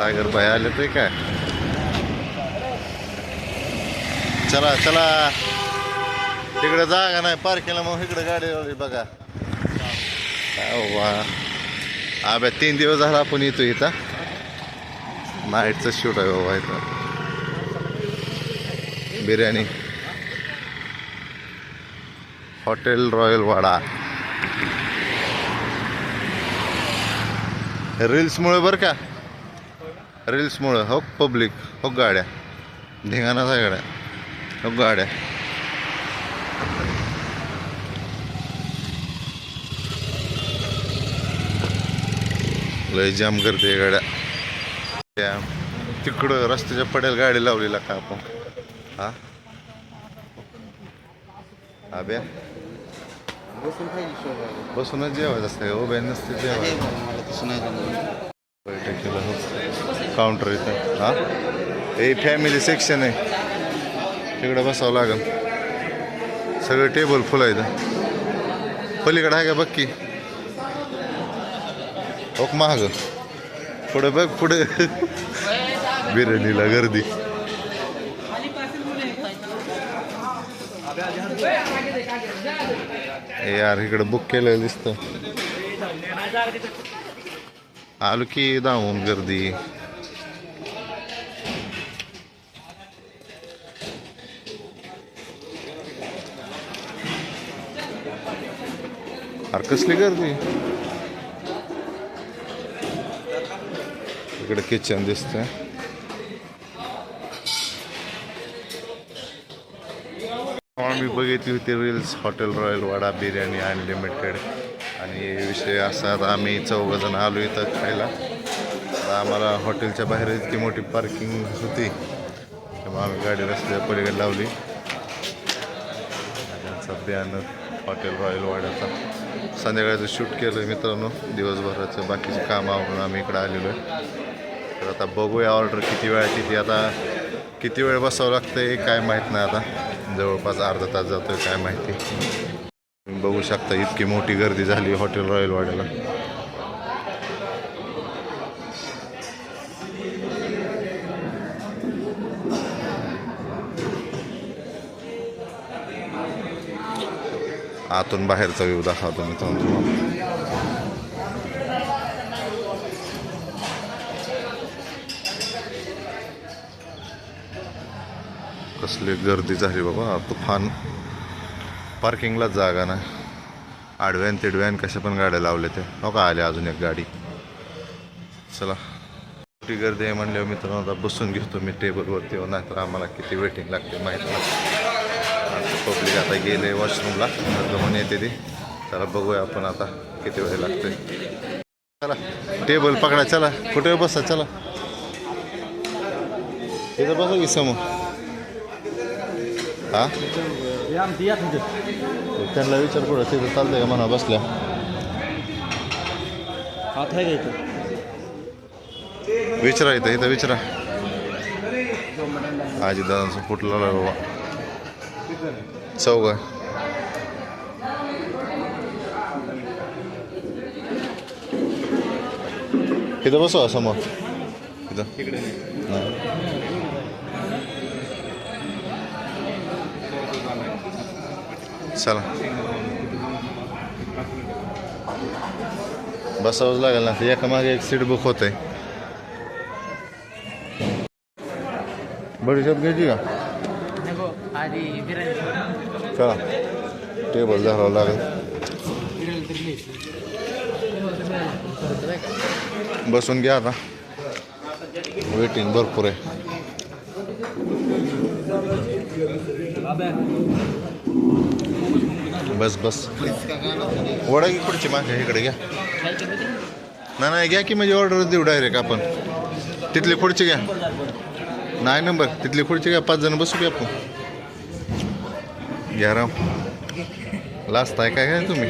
सागर भाई आले ते काय? चला चला. तिकडे जागा नाही पार्किंगला मग इकडे गाडी बघा. वा आब्या तीन दिवस झाला आपण येतो इथं. नाईटचं शूट आहे बाबा इथं. बिर्याणी. Hotel Royal Wada. रील्समुळे बरं का? रील्समुळं हो पब्लिक हो गाड्या. धिंगाणा गाड्या हो गाड्या. लय जाम करते गाड्या. तिकडं रस्त्याच्या पडेल गाडी लावलेला का आपण? हा? आब्या बसूनच जेवायचं असतं उभ्या नसते जेवायचं मला तसं नाही जमलं बैठकीला हो काउंटर इथं. हां? हे फॅमिली सेक्शन आहे. तिकडं बसावं लागेल. सगळं टेबल फुल आहे इथं. आहे का बघ की ओक महाग पुढं बघ पुढे. बिर्याणीला गर्दी. ए यार इकडं बुक केलेलं दिसतं. आलो की दाहून गर्दी? अरे कसली गर्दी? इकडे किचन दिसतंय. आम्ही बघितली होती reels hotel Royal Wada biryani unlimited आणि विषय असा आता आम्ही चौघजण आलो इथं खायला. तर आम्हाला हॉटेलच्या बाहेर इतकी मोठी पार्किंग होती. त्यामुळे आम्ही गाडी रस्त्यावर पलीकडे लावली. त्यांचा बॅनर हॉटेल रॉयल वाड्याचा. संध्याकाळचं शूट केलं मित्रांनो दिवसभराचं बाकीचं काम आवडून आम्ही इकडं आलेलो आहे. तर आता बघूया ऑर्डर किती वेळात किती आता किती वेळ बसावं लागतं हे काय माहीत नाही आता. जवळपास अर्धा तास जातो आहे काय माहिती. तुम्ही बघू शकता इतकी मोठी गर्दी झाली हॉटेल रॉयल वाड्याला. आतून बाहेरचा व्ह्यू दाखवतो मी तुम्हाला कसली गर्दी झाली बाबा. तुफान. पार्किंगलाच जागा ना आडव्यान तिडव्यान कशा पण गाड्या लावले ते. हो का आले अजून एक गाडी. चला. मोठी गर्दी आहे म्हणल्यावर मित्रांनो आता बसून घेतो मी टेबलवरती हो नाहीतर आम्हाला किती वेटिंग लागते माहीत नाही. पब्लिक आता गेले वॉशरूमला म्हणून येते ती. चला बघूया आपण आता किती वेळ लागते. चला टेबल पकडा चला. कुठे बसा चला. तिथं बसा की समोर. हा? त्यांना विचार पुढं तिथं चालतंय का म्हणा बसल्या. विचारा इथं इथं विचारा. आजी दादांचा फुटला बाबा. चौघ. इथं बसवा समोर? इथं. चला. बसावंच लागेल ना एका मागे एक सीट बुक होते बडीशॉप घ्यायची का? चला टेबल धरावं लागेल. बसून घ्या आता. वेटिंग भरपूर आहे. बस बस. वडा की पुढची मागे इकडे घ्या. नाही नाही घ्या की म्हणजे ऑर्डर देऊ डायरेक्ट आपण. तिथली खुर्ची घ्या. नाही नंबर तिथली खुर्ची घ्या. पाच जण बसू की आपण. घ्या राव. लास्ट आहे काय काय तुम्ही?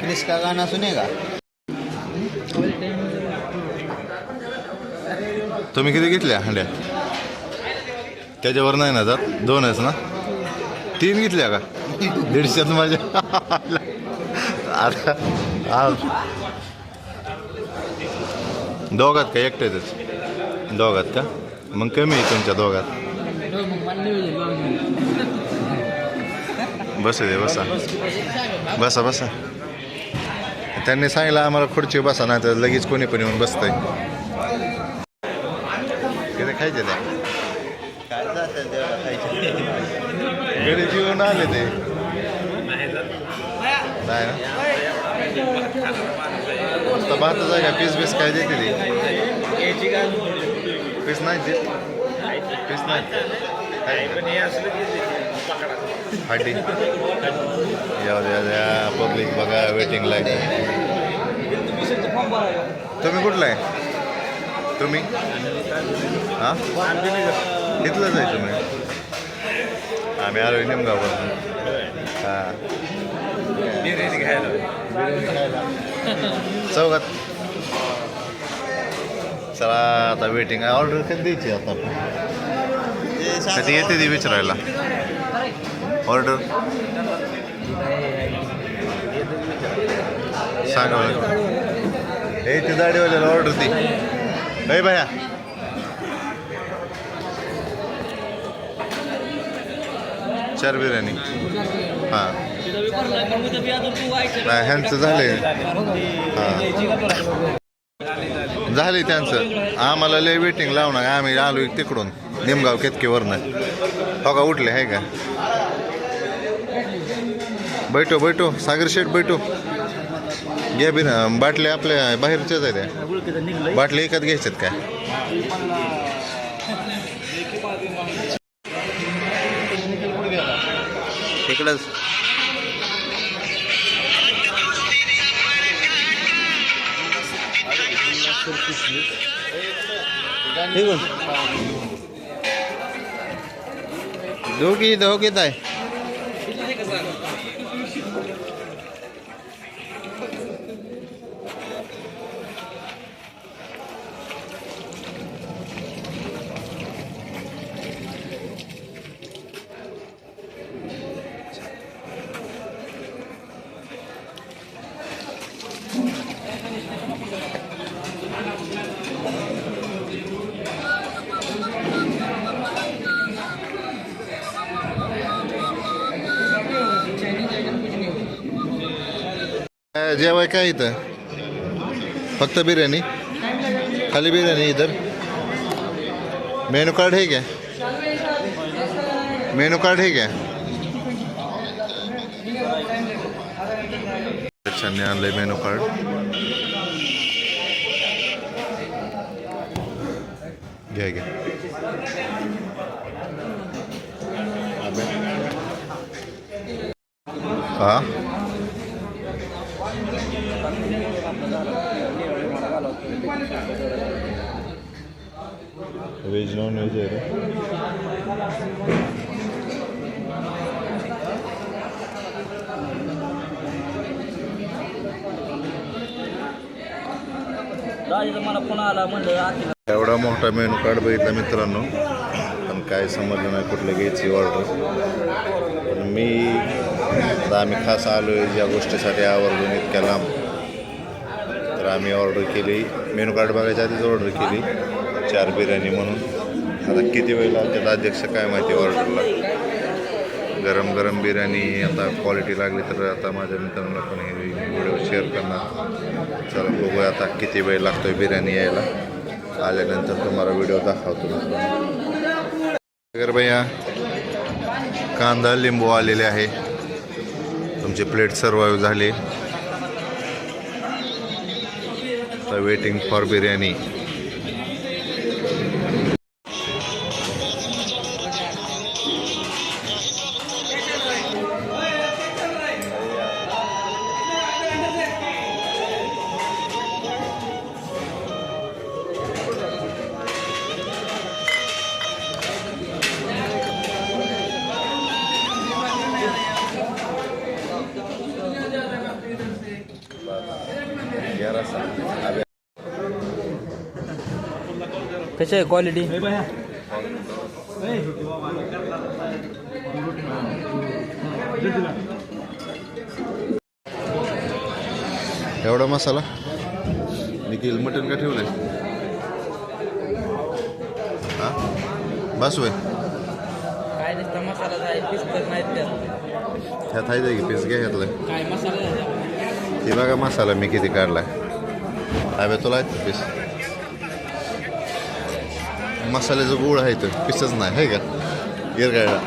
क्रिस का गाना सुनेगा तुम्ही किती घेतल्या हंड्या? त्याच्यावर नाही ना जात. दोन आहेस ना? तीन घेतल्या का? दीडशेत माझ्या. आता दोघात का एकट्यातच दोघात का? मग कमी आहे तुमच्या दोघात. बसू दे बसा. बसा बसा. त्यांनी सांगितलं आम्हाला खुर्ची बसा नाही तर लगेच कोणी पण येऊन बसतंय. तिथे खायचे त्या घरी जेवण आले ते. नाही ना? नुसतं भातच आहे का? पीस बीस काय देते पीस नाही पीस नाही. हाडी. या द्या द्या पब्लिक बघा वेटिंगला आहे तुम्ही कुठला आहे? तुम्ही? हां? इथलंच आहे तुम्ही. आम्ही आलो निमगाववर हां. चौघात. चला आता वेटिंग आहे. ऑर्डर कधी द्यायची आता आपण? कधी येते ती विचारायला? ऑर्डर सांगा हे ते ती दाढीवाल्याला ऑर्डर ती नाही भया. चार बिर्याणी. हां. नाही ह्यांचं झाले हां. झाले त्यांचं. आम्हाला लय वेटिंग लावणार आम्ही आलो तिकडून. निमगाव केतकीवरनं. हो का उठले आहे का? बैठो बैठो. सागर शेठ बैठो. घ्या बिन बाटल्या आपल्या बाहेरच्याच आहेत बाटल्या एकात घ्यायच्यात काय? तिकडंच दोघी दोघीत आहे काय जेवाय काय इथं? फक्त बिर्याणी? खाली बिर्याणी इधर मेनू कार्ड हे क्या मेनू कार्ड है क्या त्यांनी आणलंय मेनू कार्ड. घ्या घ्या. हा? व्हेज नॉन व्हेज आहे मला आला म्हणलं एवढा मोठा मेनू कार्ड बघितला मित्रांनो. पण काय समजलं नाही कुठलं घ्यायची ऑर्डर पण मी आता आम्ही खास आलो आहे ज्या गोष्टीसाठी आवर्जून इतक्या लांब. आम्ही ऑर्डर केली. मेनू कार्ड बघायच्या आधीच ऑर्डर केली. चार बिर्याणी म्हणून. आता किती वेळ लागतात? अध्यक्ष काय माहिती ऑर्डरला गरम गरम बिर्याणी आता क्वालिटी लागली तर आता माझ्या मित्रांना पण हे व्हिडिओ शेअर करणार. चला बघूया आता किती वेळ लागतोय बिर्याणी यायला. आल्यानंतर तुम्हाला व्हिडिओ दाखवतो. अगर भैया कांदा लिंबू आलेले आहे. तुमची प्लेट सर्वाईव्ह झाली. तर वेटिंग फॉर बिर्याणी कशी आहे क्वालिटी एवढा मसाला? मी निखिल मटन का ठेवलं आहे हां? बस वय. काय दिसतं? मसाला पीस आहे की पीस घ्या घेतलं काय ते बघा मसाला मी किती काढला आहे तुला आहेत पीस मसाल्याचं गुळ आहे तर पीसच नाही आहे का? गिरगाळला